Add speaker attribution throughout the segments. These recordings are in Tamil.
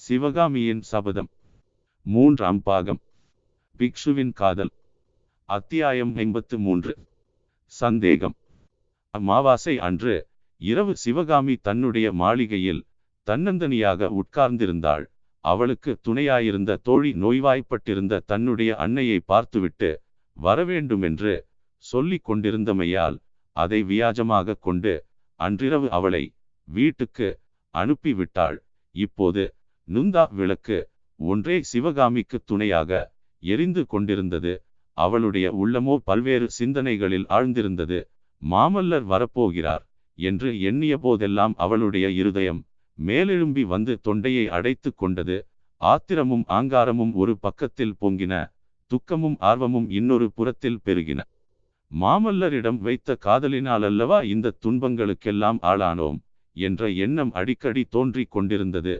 Speaker 1: சிவகாமியின் சபதம். மூன்றாம் பாகம். பிக்ஷுவின் காதல். அத்தியாயம் ஐம்பத்து மூன்று. சந்தேகம். அமாவாசை அன்று இரவு சிவகாமி தன்னுடைய மாளிகையில் தன்னந்தனியாக உட்கார்ந்திருந்தாள். அவளுக்கு துணையாயிருந்த தோழி நோய்வாய்ப்பட்டிருந்த தன்னுடைய அன்னையை பார்த்துவிட்டு வரவேண்டுமென்று சொல்லிக் கொண்டிருந்தமையால் அதை வியாஜமாக கொண்டு அன்றிரவு அவளை வீட்டுக்கு அனுப்பிவிட்டாள். இப்போது நுந்தா விளக்கு ஒன்றே சிவகாமிக்கு துணையாக எரிந்து கொண்டிருந்தது. அவளுடைய உள்ளமோ பல்வேறு சிந்தனைகளில் ஆழ்ந்திருந்தது. மாமல்லர் வரப்போகிறார் என்று எண்ணிய போதெல்லாம் அவளுடைய இருதயம் மேலெழும்பி வந்து தொண்டையை அடைத்து கொண்டது. ஆத்திரமும் ஆங்காரமும் ஒரு பக்கத்தில் பொங்கின துக்கமும் ஆர்வமும் இன்னொரு புறத்தில் பெருகின. மாமல்லரிடம் வைத்த காதலினாலல்லவா இந்த துன்பங்களுக்கெல்லாம் ஆளானோம் என்ற எண்ணம் அடிக்கடி தோன்றிக் கொண்டிருந்தது.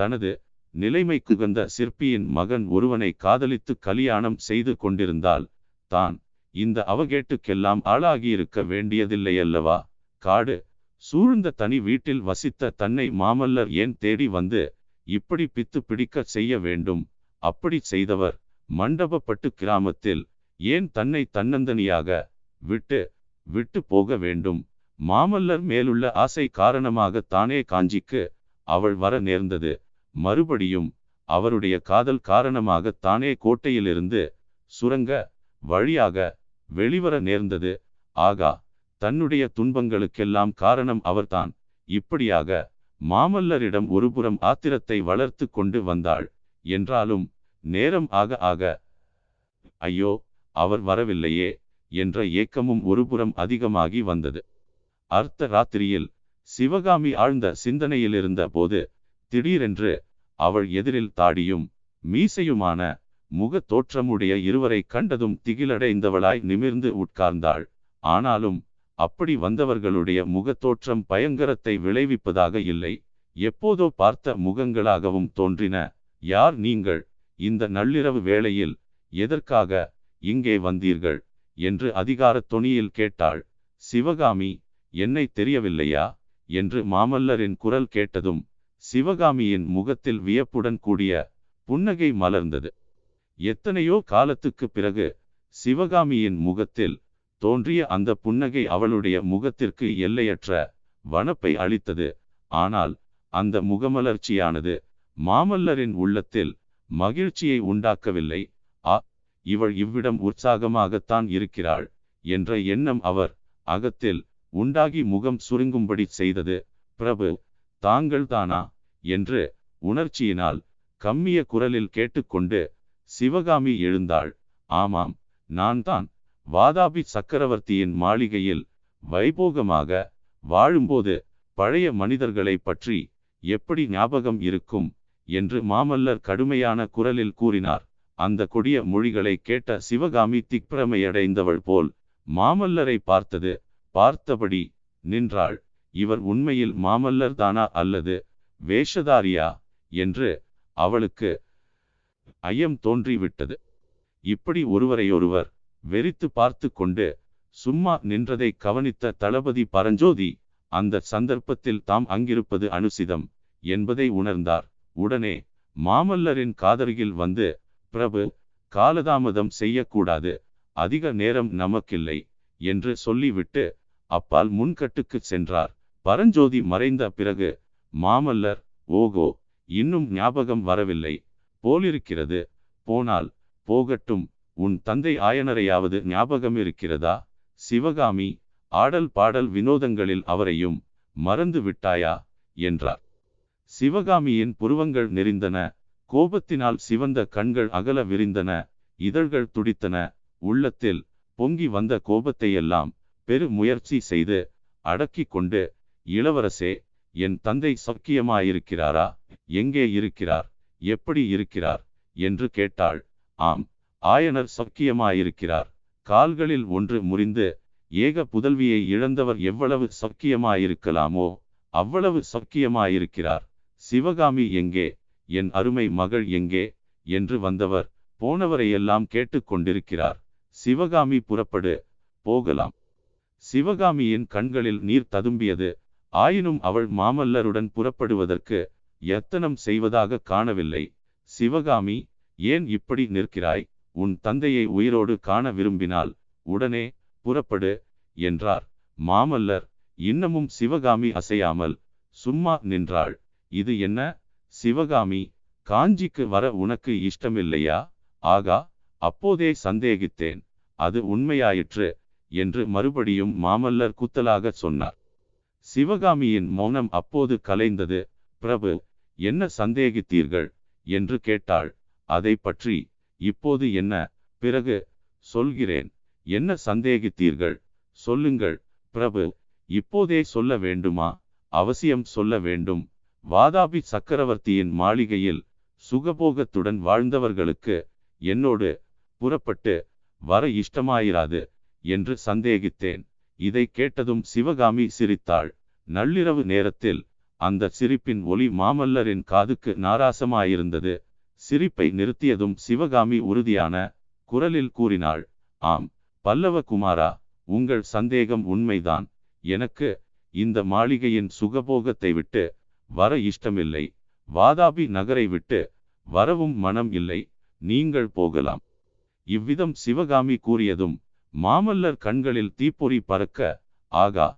Speaker 1: தனது நிலைமைக்கு வந்த சிற்பியின் மகன் ஒருவனை காதலித்து கலியாணம் செய்து கொண்டிருந்தால் தான் இந்த அவகேட்டுக்கெல்லாம் ஆளாகியிருக்க வேண்டியதில்லையல்லவா காடு சூழ்ந்த தனி வீட்டில் வசித்த தன்னை மாமல்லர் ஏன் தேடி வந்து இப்படி பித்து பிடிக்க செய்ய வேண்டும்? அப்படி செய்தவர் மண்டபப்பட்டு கிராமத்தில் ஏன் தன்னை தன்னந்தனியாக விட்டு விட்டு போக வேண்டும்? மாமல்லர் மேலுள்ள ஆசை காரணமாக தானே காஞ்சிக்கு அவள் வர நேர்ந்தது. மறுபடியும் அவருடைய காதல் காரணமாக தானே கோட்டையிலிருந்து சுரங்க வழியாக வெளிவர நேர்ந்தது. ஆகா தன்னுடைய துன்பங்களுக்கெல்லாம் காரணம் அவர்தான். இப்படியாக மாமல்லரிடம் ஒருபுறம் ஆத்திரத்தை வளர்த்து கொண்டு வந்தாள். என்றாலும் நேரம் ஆக ஆக ஐயோ அவர் வரவில்லையே என்ற ஏக்கமும் ஒருபுறம் அதிகமாகி வந்தது. அர்த்த ராத்திரியில் சிவகாமி ஆழ்ந்த சிந்தனையிலிருந்த போது திடீரென்று அவள் எதிரில் தாடியும் மீசையுமான முகத் தோற்றமுடைய இருவரை கண்டதும் திகிலடைந்தவளாய் நிமிர்ந்து உட்கார்ந்தாள். ஆனாலும் அப்படி வந்தவர்களுடைய முகத்தோற்றம் பயங்கரத்தை விளைவிப்பதாக இல்லை. எப்போதோ பார்த்த முகங்களாகவும் தோன்றின. யார் நீங்கள்? இந்த நள்ளிரவு வேளையில் எதற்காக இங்கே வந்தீர்கள்? என்று அதிகாரத் தொனியில் கேட்டாள். சிவகாமி என்னை தெரியவில்லையா? என்று மாமல்லரின் குரல் கேட்டதும் சிவகாமியின் முகத்தில் வியப்புடன் கூடிய புன்னகை மலர்ந்தது. எத்தனையோ காலத்துக்கு பிறகு சிவகாமியின் முகத்தில் தோன்றிய அந்த புன்னகை அவளுடைய முகத்திற்கு எல்லையற்ற வனப்பை அளித்தது. ஆனால் அந்த முகமலர்ச்சியானது மாமல்லரின் உள்ளத்தில் மகிழ்ச்சியை உண்டாக்கவில்லை. ஆ இவள் இவ்விடம் உற்சாகமாகத்தான் இருக்கிறாள் என்ற எண்ணம் அவர் அகத்தில் உண்டாகி முகம் சுருங்கும்படி செய்தது. பிரபு தாங்கள் தானா என்று உணர்ச்சியினால் கம்மிய குரலில் கேட்டுக்கொண்டு சிவகாமி எழுந்தாள். ஆமாம் நான் தான் வாதாபி சக்கரவர்த்தியின் மாளிகையில் வைபோகமாக வாழும்போது பழைய மனிதர்களை பற்றி எப்படி ஞாபகம் இருக்கும் என்று மாமல்லர் கடுமையான குரலில் கூறினார். அந்த கொடிய மொழிகளை கேட்ட சிவகாமி திக்பிரமையடைந்தவள் போல் மாமல்லரை பார்த்தது பார்த்தபடி நின்றாள். இவர் உண்மையில் மாமல்லர் தானா அல்லது வேஷதாரியா என்று அவளுக்கு ஐயம் தோன்றிவிட்டது. இப்படி ஒருவரையொருவர் வெறித்து பார்த்து கொண்டு சும்மா நின்றதை கவனித்த தளபதி பரஞ்சோதி அந்த சந்தர்ப்பத்தில் தாம் அங்கிருப்பது அனுசிதம் என்பதை உணர்ந்தார். உடனே மாமல்லரின் காதருகில் வந்து பிரபு காலதாமதம் செய்யக்கூடாது அதிக நேரம் நமக்கில்லை என்று சொல்லிவிட்டு அப்பால் முன்கட்டுக்கு சென்றார். பரஞ்சோதி மறைந்த பிறகு மாமல்லர் ஓகோ இன்னும் ஞாபகம் வரவில்லை. போலிருக்கிறது. போனால் போகட்டும். உன் தந்தை ஆயனரையாவது ஞாபகம் இருக்கிறதா? சிவகாமி ஆடல் பாடல் வினோதங்களில் அவரையும் மறந்து விட்டாயா? என்றார். சிவகாமியின் புருவங்கள் நெறிந்தன கோபத்தினால் சிவந்த கண்கள் அகல விரிந்தன. இதழ்கள் துடித்தன. உள்ளத்தில் பொங்கி வந்த கோபத்தையெல்லாம் பெரு முயற்சி செய்து அடக்கி கொண்டு இளவரசே என் தந்தை சக்கியமாயிருக்கிறாரா? எங்கே இருக்கிறார்? எப்படி இருக்கிறார்? என்று கேட்டாள். ஆம் ஆயனர் சக்கியமாயிருக்கிறார். கால்களில் ஒன்று முறிந்து ஏக புதல்வியை இழந்தவர் எவ்வளவு சக்கியமாயிருக்கலாமோ அவ்வளவு சக்கியமாயிருக்கிறார். சிவகாமி எங்கே? என் அருமை மகள் எங்கே? என்று வந்தவர் போனவரையெல்லாம் கேட்டுக்கொண்டிருக்கிறார். சிவகாமி புறப்படு போகலாம். சிவகாமியின் கண்களில் நீர் ததும்பியது ஆயினும் அவள் மாமல்லருடன் புறப்படுவதற்கு எத்தனம் செய்வதாக காணவில்லை. சிவகாமி ஏன் இப்படி நிற்கிறாய்? உன் தந்தையை உயிரோடு காண விரும்பினால் உடனே புறப்படு என்றார். மாமல்லர் இன்னமும் சிவகாமி அசையாமல் சும்மா நின்றாள். இது என்ன? சிவகாமி காஞ்சிக்கு வர உனக்கு இஷ்டமில்லையா? ஆகா அப்போதே சந்தேகித்தேன். அது உண்மையாயிற்று என்று மறுபடியும் மாமல்லர் குத்தலாக சொன்னார். சிவகாமியின் மௌனம் அப்போது கலைந்தது. பிரபு என்ன சந்தேகித்தீர்கள்? என்று கேட்டாள். அதை பற்றி இப்போது என்ன? பிறகு சொல்கிறேன். என்ன சந்தேகித்தீர்கள்? சொல்லுங்கள். பிரபு இப்போதே சொல்ல வேண்டுமா? அவசியம் சொல்ல வேண்டும். வாதாபி சக்கரவர்த்தியின் மாளிகையில் சுகபோகத்துடன் வாழ்ந்தவர்களுக்கு என்னோடு புறப்பட்டு வர இஷ்டமாயிராது என்று சந்தேகித்தேன். இதை கேட்டதும் சிவகாமி சிரித்தாள். நள்ளிரவு நேரத்தில் அந்த சிரிப்பின் ஒலி மாமல்லரின் காதுக்கு நாராசமாயிருந்தது. சிரிப்பை நிறுத்தியதும் சிவகாமி உறுதியான குரலில் கூறினாள் ஆம் பல்லவ குமாரா உங்கள் சந்தேகம் உண்மைதான். எனக்கு இந்த மாளிகையின் சுகபோகத்தை விட்டு வர இஷ்டமில்லை. வாதாபி நகரை விட்டு வரவும் மனம் இல்லை. நீங்கள் போகலாம். இவ்விதம் சிவகாமி கூறியதும் மாமல்லர் கண்களில் தீப்பொறி பறக்க ஆகா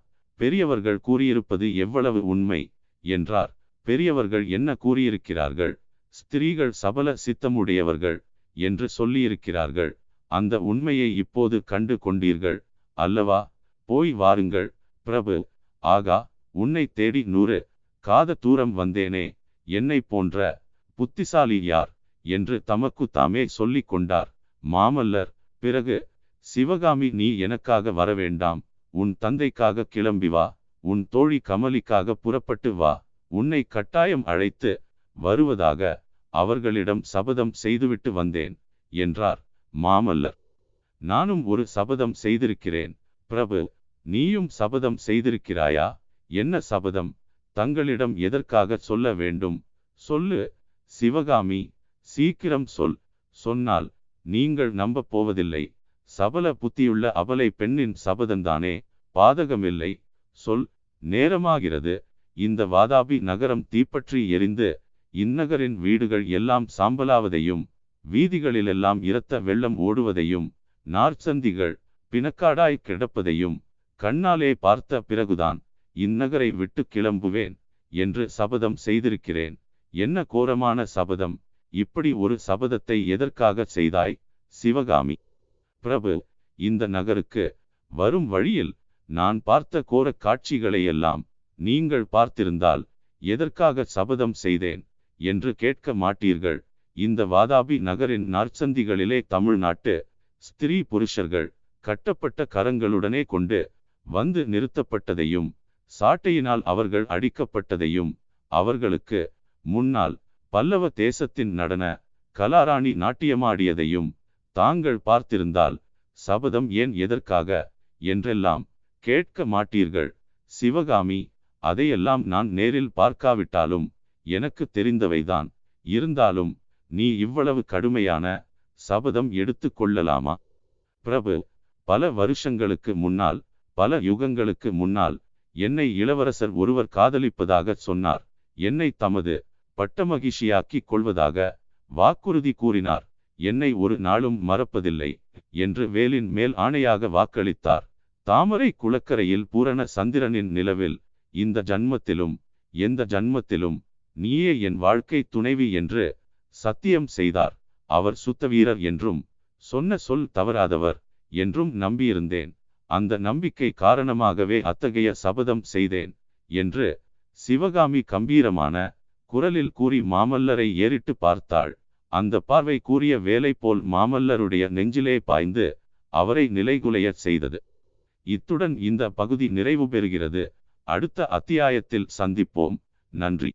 Speaker 1: பெரியவர்கள் கூறியிருப்பது எவ்வளவு உண்மை என்றார். பெரியவர்கள் என்ன கூறியிருக்கிறார்கள்? ஸ்திரீகள் சபல சித்தமுடையவர்கள் என்று சொல்லியிருக்கிறார்கள். அந்த உண்மையை இப்போது கண்டு கொண்டீர்கள் அல்லவா? போய் வாருங்கள். பிரபு ஆகா உன்னை தேடி நூறு. காத தூரம் வந்தேனே. என்னை போன்ற புத்திசாலி யார்? என்று தமக்கு தாமே சொல்லிக் கொண்டார் மாமல்லர் பிறகு சிவகாமி நீ எனக்காக வரவேண்டாம். உன் தந்தைக்காக கிளம்பி வா. உன் தோழி கமலிக்காக புறப்பட்டு வா. உன்னை கட்டாயம் அழைத்து வருவதாக அவர்களிடம் சபதம் செய்துவிட்டு வந்தேன் என்றார் மாமல்லர். நானும் ஒரு சபதம் செய்திருக்கிறேன். பிரபு நீயும் சபதம் செய்திருக்கிறாயா? என்ன சபதம்? தங்களிடம் எதற்காக சொல்ல வேண்டும்? சொல்லு சிவகாமி சீக்கிரம் சொல் சொன்னால் நீங்கள் நம்பப் போவதில்லை. சபல புத்தியுள்ள அபலை பெண்ணின் சபதந்தானே பாதகமில்லை சொல் நேரமாகிறது. இந்த வாதாபி நகரம் தீப்பற்றி எரிந்து இந்நகரின் வீடுகள் எல்லாம் சாம்பலாவதையும் வீதிகளிலெல்லாம் இரத்த வெள்ளம் ஓடுவதையும் நார்ச்சந்திகள் பிணக்காடாய் கிடப்பதையும் கண்ணாலே பார்த்த பிறகுதான் இந்நகரை விட்டு கிளம்புவேன் என்று சபதம் செய்திருக்கிறேன். என்ன கோரமான சபதம் இப்படி ஒரு சபதத்தை எதற்காக செய்தாய் சிவகாமி? பிரபு இந்த நகருக்கு வரும் வழியில் நான் பார்த்த கோரக் காட்சிகளையெல்லாம் நீங்கள் பார்த்திருந்தால் எதற்காக சபதம் செய்தேன் என்று கேட்க மாட்டீர்கள். இந்த வாதாபி நகரின் நாற்சந்திகளிலே தமிழ்நாட்டு ஸ்திரீ புருஷர்கள் கட்டப்பட்ட கரங்களுடனே கொண்டு வந்து நிறுத்தப்பட்டதையும் சாட்டையினால் அவர்கள் அடிக்கப்பட்டதையும் அவர்களுக்கு முன்னால் பல்லவ தேசத்தின் நடன கலாராணி நாட்டியமாடியதையும் தாங்கள் பார்த்திருந்தால் சபதம் ஏன் எதற்காக என்றெல்லாம் கேட்க மாட்டீர்கள்? சிவகாமி அதையெல்லாம் நான் நேரில் பார்க்காவிட்டாலும் எனக்கு தெரிந்தவைதான். இருந்தாலும் நீ இவ்வளவு கடுமையான சபதம் எடுத்து கொள்ளலாமா? பிரபு பல வருஷங்களுக்கு முன்னால் பல யுகங்களுக்கு முன்னால் என்னை இளவரசர் ஒருவர் காதலிப்பதாக சொன்னார். என்னை தமது பட்டமகிஷியாக்கிக் கொள்வதாக வாக்குறுதி கூறினார். என்னை ஒரு நாளும் மறப்பதில்லை என்று வேலின் மேல் ஆணையாக வாக்களித்தார். தாமரை குளக்கரையில் பூரண சந்திரனின் நிலவில் இந்த ஜன்மத்திலும் எந்த ஜன்மத்திலும் நீயே என் வாழ்க்கை துணைவி என்று சத்தியம் செய்தார். அவர் சுத்த வீரர் என்றும் சொன்ன சொல் தவறாதவர் என்றும் நம்பியிருந்தேன். அந்த நம்பிக்கை காரணமாகவே அத்தகைய சபதம் செய்தேன் என்று சிவகாமி கம்பீரமான குரலில் கூறி மாமல்லரை ஏறிட்டு பார்த்தாள். அந்த பார்வை கூறிய வேலை போல் மாமல்லருடைய நெஞ்சிலே பாய்ந்து அவரை நிலைகுலையச் செய்தது. இத்துடன் இந்த பகுதி நிறைவு பெறுகிறது. அடுத்த அத்தியாயத்தில் சந்திப்போம். நன்றி.